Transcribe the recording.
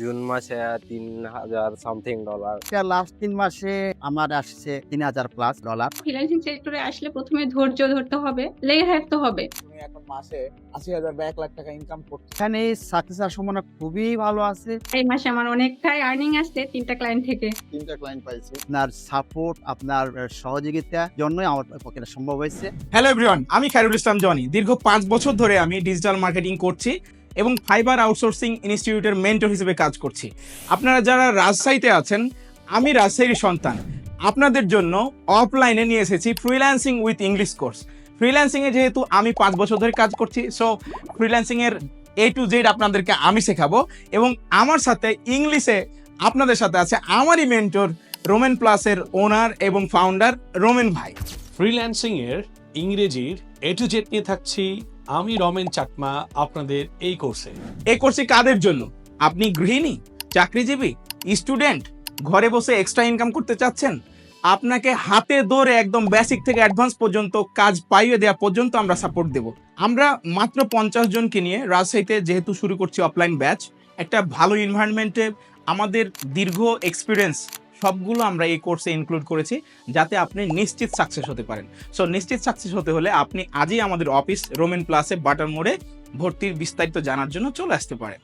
June মাসে তিন হাজার সামথিং ডলার। লাস্ট তিন মাসে আমার আসছে তিন হাজার প্লাস ডলার ফ্রিল্যান্সিং সেক্টরে আসলে প্রথমে ধৈর্য ধরতে হবে লেগে থাকতে হবে। এখন মাসে আশি হাজার বা এক লাখ টাকা ইনকাম করছ। এখানে সাকসেস সম্ভাবনা খুবই ভালো আছে। এই মাসে আমার অনেকটাই আর্নিং আসছে তিনটা ক্লায়েন্ট থেকে। তিনটা ক্লায়েন্ট পাইছি। আপনার সাপোর্ট আপনার সহযোগিতার জন্যই আমার পক্ষে সম্ভব হয়েছে। হ্যালো এভরিওয়ান আমি খায়রুল ইসলাম জনি। দীর্ঘ পাঁচ বছর ধরে আমি ডিজিটাল মার্কেটিং করছি। এবং ফাইবার আউটসোর্সিং ইনস্টিটিউটের মেন্টর হিসেবে কাজ করছি। আপনারা যারা রাজশাহীতে আছেন, আমি রাজশাহীর সন্তান। আপনাদের জন্য অফলাইনে নিয়ে এসেছি ফ্রিল্যান্সিং উইথ ইংলিশ কোর্স ফ্রিল্যান্সিংয়ে যেহেতু আমি পাঁচ বছর ধরে কাজ করছি সো ফ্রিল্যান্সিংয়ের এ টু জেড আপনাদেরকে আমি শেখাবো এবং আমার সাথে ইংলিশে আপনাদের সাথে আছে আমারই মেন্টর রোমেন প্লাসের ওনার এবং ফাউন্ডার রোমেন ভাই। ফ্রিল্যান্সিংয়ের ইংরেজির এ টু জেড নিয়ে থাকছি আমি রমেন চাকমা, আপনাদের এই কোর্সে এই কোর্সে কাদের জন্য? আপনি গৃহিণী, চাকরিজীবী স্টুডেন্ট ঘরে বসে এক্সট্রা ইনকাম করতে চাচ্ছেন? আপনাকে হাতে ধরে একদম বেসিক থেকে অ্যাডভান্স পর্যন্ত কাজ পাইয়ে দেওয়া পর্যন্ত আমরা সাপোর্ট দেব। আমরা মাত্র পঞ্চাশ জনকে নিয়ে রাজশাহীতে যেহেতু শুরু করছি অফলাইন ব্যাচ একটা ভালো এনভায়রনমেন্টে আমাদের দীর্ঘ এক্সপিরিয়েন্স সবগুলো আমরা এই কোর্সে ইনক্লুড করেছি যাতে আপনি নিশ্চিত সাকসেস হতে পারেন। সো নিশ্চিত সাকসেস হতে হলে আপনি আজই আমাদের অফিস রোমেন প্লাসে বাটার মোড়ে ভর্তির বিস্তারিত জানার জন্য চলে আসতে পারেন।